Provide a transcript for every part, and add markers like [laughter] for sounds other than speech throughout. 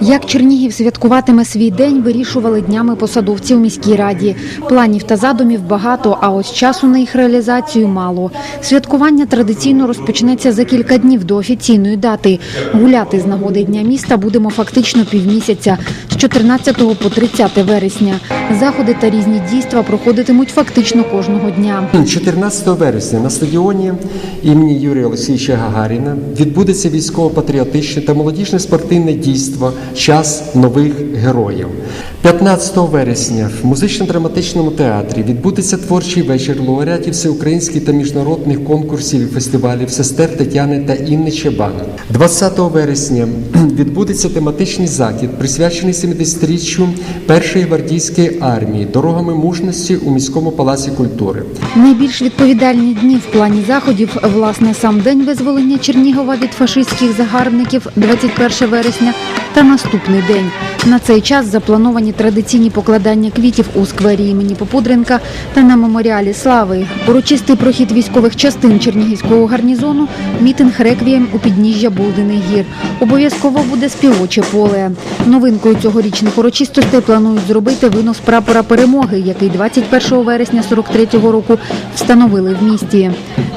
Як Чернігів святкуватиме свій день, вирішували днями посадовці у міській раді. Планів та задумів багато, а ось часу на їх реалізацію мало. Святкування традиційно розпочнеться за кілька днів до офіційної дати. Гуляти з нагоди дня міста будемо фактично півмісяця 14 по 30 вересня. Заходи та різні дійства проходитимуть фактично кожного дня. 14 вересня на стадіоні імені Юрія Олексійовича Гагаріна відбудеться військово-патріотичне та молодіжне спортивне дійство Час нових героїв. 15 вересня в музично-драматичному театрі відбудеться творчий вечір лауреатів всеукраїнських та міжнародних конкурсів і фестивалів сестер Тетяни та Інни Чебан. 20 вересня [clears throat] відбудеться тематичний захід, присвячений 70-річчю першої гвардійської армії дорогами мужності у міському палаці культури. Найбільш відповідальні дні в плані заходів, власне, сам день визволення Чернігова від фашистських загарбників 21 вересня та наступний день. На цей час заплановані традиційні покладання квітів у сквері імені Попудренка та на меморіалі слави, урочистий прохід військових частин Чернігівського гарнізону, мітинг реквієм у підніжжя Булдиних гір. Обов'язково буде співоче поле. Новинкою цьогорічних урочистостей планують зробити винос прапора перемоги, який 21 вересня 43-го року встановили в місті.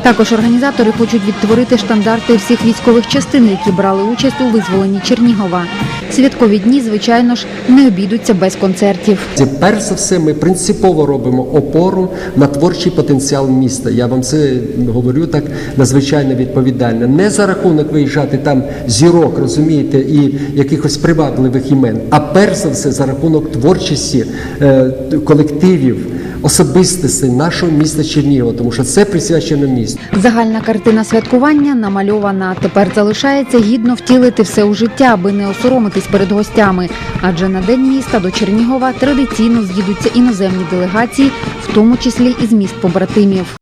Також організатори хочуть відтворити штандарти всіх військових частин, які брали участь у визволенні Чернігова. Святкові дні, звичайно ж, не обійдуться без концертів. Перш за все, ми принципово робимо опору на творчий потенціал міста. Я вам це говорю так надзвичайно відповідально. Не за рахунок виїжджати там зірок, розумієте, і якихось привабливих імен, а перш за все за рахунок творчості е, колективів, особистостей нашого міста Чернігова, тому що це присвячено місту. Загальна картина святкування намальована. Тепер залишається гідно втілити все у життя, аби не осоромитись перед гостями. Адже на день міста до Чернігова традиційно з'їдуться іноземні делегації, в тому числі із міст побратимів.